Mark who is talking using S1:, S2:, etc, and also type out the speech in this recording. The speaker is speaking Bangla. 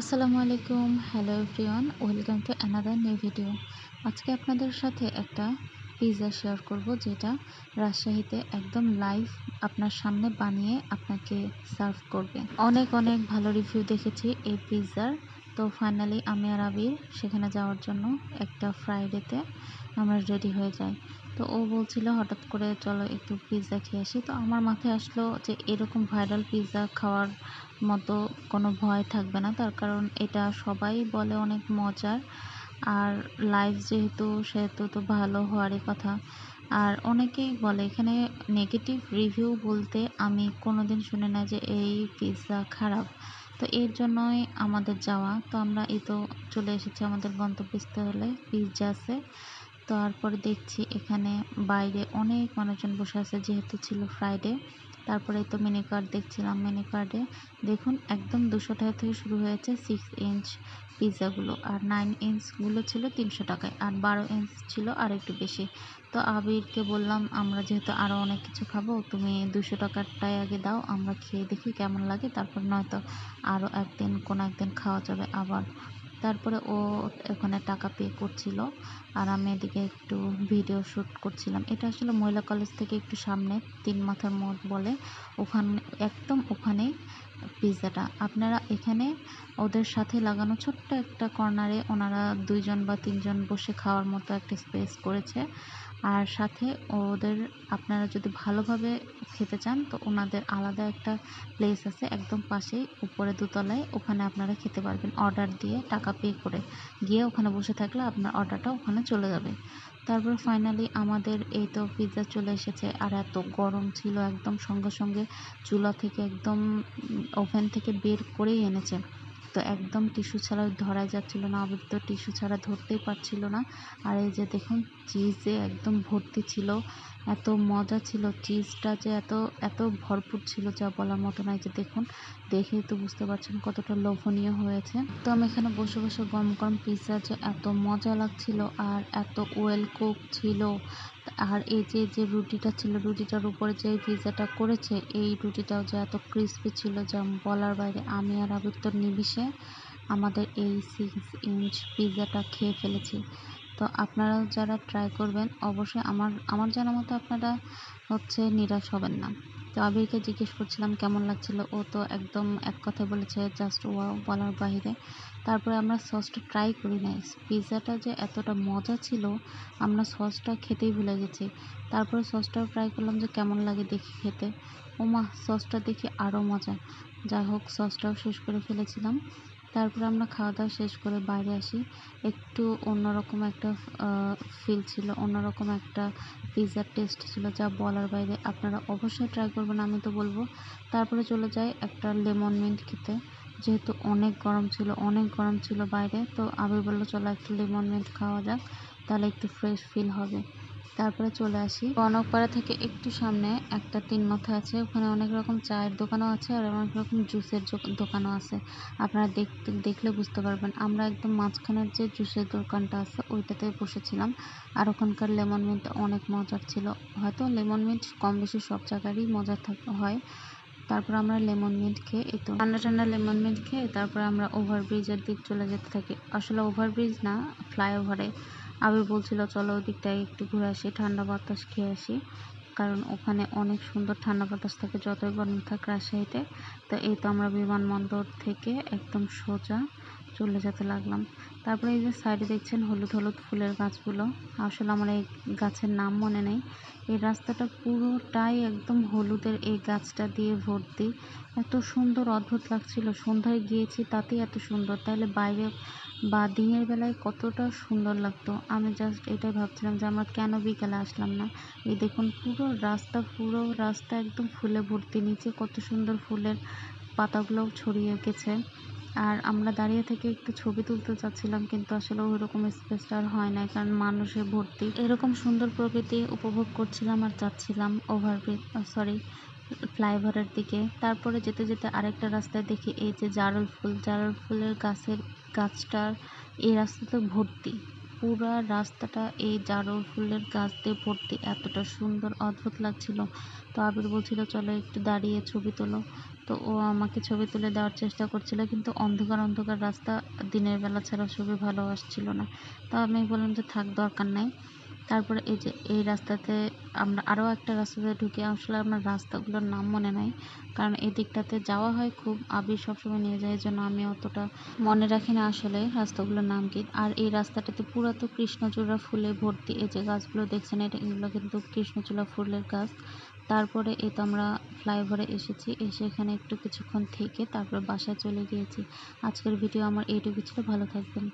S1: আসসালামু আলাইকুম, hello everyone, welcome to another new video. আজকে আপনাদের সাথে একটা পিৎজা শেয়ার করব যেটা রাজশাহীতে একদম লাইভ আপনার সামনে বানিয়ে আপনাকে সার্ভ করবে। অনেক অনেক ভালো রিভিউ দেখেছি এই পিৎজার তো ফাইনালি আমি আর আবির সেখানে যাওয়ার জন্য একটা ফ্রাইডেতে আমরা রেডি হয়ে যাই। তো ও বলছিল হঠাৎ করে, চলো একটু পিৎজা খেয়ে আসি। তো আমার মাথায় আসলো যে এরকম ভাইরাল পিৎজা খাওয়ার মতো কোনো ভয় থাকবে না। তার কারণ এটা সবাই বলে অনেক মজার। আর লাইভ যেহেতু, সেহেতু তো ভালো হওয়ারই কথা। আর অনেকেই বলে, এখানে নেগেটিভ রিভিউ বলতে আমি কোনো দিন শুনি না যে এই পিৎজা খারাপ। তো এর জন্যই আমাদের যাওয়া। তো আমরা এই তো চলে এসেছি আমাদের গন্তব্যস্থলে পিৎজা আছে তারপরে দেখছি এখানে বাইরে অনেক মানুষজন বসে আছে, যেহেতু ছিল ফ্রাইডে তারপরে তো মিনি কার্ড দেখছিলাম মিনি কার্ডে দেখুন একদম দুশো টাকা থেকে শুরু হয়েছে সিক্স ইঞ্চ পিৎজাগুলো আর নাইন ইঞ্চগুলো ছিল তিনশো টাকায়, আর বারো ইঞ্চ ছিল আর একটু বেশি। তো আবিরকে বললাম, আমরা যেহেতু আরও অনেক কিছু খাব, তুমি দুশো টাকারটাই আগে দাও, আমরা খেয়ে দেখি কেমন লাগে। তারপর নয়তো আরও একদিন কোনো একদিন খাওয়া যাবে আবার। তারপরে ও ওখানে টাকা পে করছিল। আর আমি এদিকে একটু ভিডিও শ্যুট করছিলাম। এটা আসলে মহিলা কলেজ থেকে একটু সামনে, তিন মাথার মোড় বলে। ওখানে, একদম ওখানেই। পিৎজাটা। আপনারা এখানে ওদের সাথে লাগানো ছোট্ট একটা কর্নারে ওনারা দুইজন বা তিনজন বসে খাওয়ার মতো একটা স্পেস করেছে। আর সাথে ওদের আপনারা যদি ভালোভাবে খেতে চান, তো ওনাদের আলাদা একটা প্লেস আছে একদম পাশেই, উপরে দোতলায়। ওখানে আপনারা খেতে পারবেন। অর্ডার দিয়ে টাকা পে করে গিয়ে ওখানে বসে থাকলে আপনার অর্ডারটা ওখানে চলে যাবে। তারপর ফাইনালি আমাদের এই তো পিৎজা চলে এসেছে। আর এত গরম ছিল একদম সঙ্গে সঙ্গে চুলা থেকে একদম ওভেন থেকে বের করেই এনেছে। তো একদম টিস্যু ছাড়া ধরাই যাচ্ছিল না আবির তো টিস্যু ছাড়া ধরতেই পারছিল না। আর এই যে দেখুন চিজে একদম ভর্তি ছিল, এত মজা ছিল। চিজটা যে এত এত ভরপুর ছিল যা বলার মতো নয় যে দেখুন দেখেই তো বুঝতে পারছেন কতটা লোভনীয় হয়েছে। তো আমি এখানে বসে বসে গরম গরম পিৎজা যে এত মজা লাগছিল আর এত ওয়েল কুক ছিল। আর এই যে যে রুটিটা ছিল, রুটিটার উপরে যে পিৎজাটা করেছে, এই রুটিটাও যে এত ক্রিস্পি ছিল যা বলার বাইরে আমি আর আবির তো নিবিষে আমাদের এই সিক্স ইঞ্চ পিৎজাটা খেয়ে ফেলেছি। তো আপনারাও যারা ট্রাই করবেন, অবশ্যই আমার আমার জানা মতো আপনারা হচ্ছে নিরাশ হবেন না। তো আবিরকে জিজ্ঞেস করছিলাম কেমন লাগছিল, ও তো একদম এক কথায় বলেছে জাস্ট ওয়াও বলার বাহিরে। তারপরে আমরা সসটা ট্রাই করি নাই। পিৎজাটা যে এতটা মজা ছিল, আমরা সসটা খেতেই ভুলে গেছি। তারপরে সসটাও ট্রাই করলাম যে কেমন লাগে দেখি খেতে। ও মা সসটা দেখি আরও মজা। যাই হোক সসটাও শেষ করে ফেলেছিলাম। তারপরে আমরা খাওয়া দাওয়া শেষ করে বাইরে আসি। একটু অন্যরকম একটা ফিল ছিল, অন্যরকম একটা পিৎজার টেস্ট ছিল যা বলার বাইরে। আপনারা অবশ্যই ট্রাই করবেন, আমি তো বলব। তারপরে চলে যাই একটা লেমন মিন্ট খেতে। যেহেতু অনেক গরম ছিল, অনেক গরম ছিল বাইরে, তো আবির বলল, চলো একটু লেমন মিন্ট খাওয়া যাক, তাহলে একটু ফ্রেশ ফিল হবে। তারপরে চলে আসি। কনকপাড়া থেকে একটু সামনে একটা তিন মাথা আছে। ওখানে অনেক রকম চায়ের দোকানও আছে আর অনেক রকম জুসের দোকানও আছে। আপনারা দেখতে, দেখলে বুঝতে পারবেন। আমরা একদম মাঝখানের যে জুসের দোকানটা আছে, ওইটাতে বসেছিলাম। আর ওখানকার লেমন মিন্ট অনেক মজার ছিল। হয়তো লেমন মিন্ট কম বেশি সব জায়গারই মজার হয়। তারপর আমরা লেমন মিন্ট খেয়ে এই তো। ঠান্ডা ঠান্ডা লেমন মিন্ট খেয়ে তারপরে আমরা ওভারব্রিজের দিক চলে যেতে থাকি। আসলে ওভারব্রিজ না, ফ্লাইওভারে। আবির বলছিল, চলো ওই দিকটায় একটু ঘুরে আসি, ঠান্ডা বাতাস খেয়ে আসি। কারণ ওখানে অনেক সুন্দর ঠান্ডা বাতাস থাকে, যতই গরম থাক রাজশাহীতে। তো এই তো আমরা বিমানবন্দর থেকে একদম সোজা চলে যেতে লাগলাম। তারপরে এই যে সাইডে দেখছেন হলুদ হলুদ ফুলের গাছগুলো। আসলে আমার এই গাছের নাম মনে নেই। এই রাস্তাটা পুরোটাই একদম হলুদের এই গাছটা দিয়ে ভর্তি। এত সুন্দর, অদ্ভুত লাগছিল। সন্ধ্যায় গিয়েছি তাতেই এত সুন্দর। তাহলে বাইরে বা দিনের বেলায় কতটা সুন্দর লাগতো? আমি জাস্ট এটাই ভাবছিলাম যে আমরা কেন বিকেলে আসলাম না? এই দেখুন পুরো রাস্তা পুরো রাস্তা একদম ফুলে ভর্তি। নিচে কত সুন্দর ফুলের পাতাগুলোও ছড়িয়ে গেছে। আর আমরা দাঁড়িয়ে থেকে একটু ছবি তুলতে চাচ্ছিলাম, কিন্তু আসলে ওই রকম স্পেসটা আর হয় না কারণ মানুষে ভর্তি। এরকম সুন্দর প্রকৃতি উপভোগ করছিলাম আর যাচ্ছিলাম ওভারব্রিজ সরি ফ্লাইওভারের দিকে। তারপরে যেতে যেতে আরেকটা রাস্তায় দেখি এই যে জারল ফুল। জারল ফুলের গাছের গাছটার এই রাস্তাতে ভর্তি। পুরা রাস্তাটা এই জারুল ফুলের গাছ দিয়ে ভর্তি। এতটা সুন্দর, অদ্ভুত লাগছিল। তো আবির বলছিল, চলো একটু দাঁড়িয়ে ছবি তোলো। তো ও আমাকে ছবি তুলে দেওয়ার চেষ্টা করছিল, কিন্তু অন্ধকার অন্ধকার রাস্তা দিনের বেলা ছাড়া ছবি ভালো আসছিল না। তো আমি বললাম যে, থাক, দরকার নাই। তারপরে এই যে, এই রাস্তাতে আমরা আরও একটা রাস্তাতে ঢুকে আসলে আমার রাস্তাগুলোর নাম মনে নাই। কারণ এই দিকটাতে যাওয়া হয় খুব আবির সবসময় নিয়ে যায় জন্য আমি অতটা মনে রাখি না আসলে রাস্তাগুলোর নাম কি। আর এই রাস্তাটাতে পুরো তো কৃষ্ণচূড়া ফুলে ভর্তি এই যে গাছগুলো দেখছেন, এটা এগুলো কিন্তু কৃষ্ণচূড়া ফুলের গাছ। তারপরে এই তো আমরা ফ্লাইওভারে এসেছি, এসে এখানে একটু কিছুক্ষণ থেকে তারপর বাসায় চলে গিয়েছি। আজকের ভিডিও আমার এইটুকু ছিল, ভালো থাকবেন।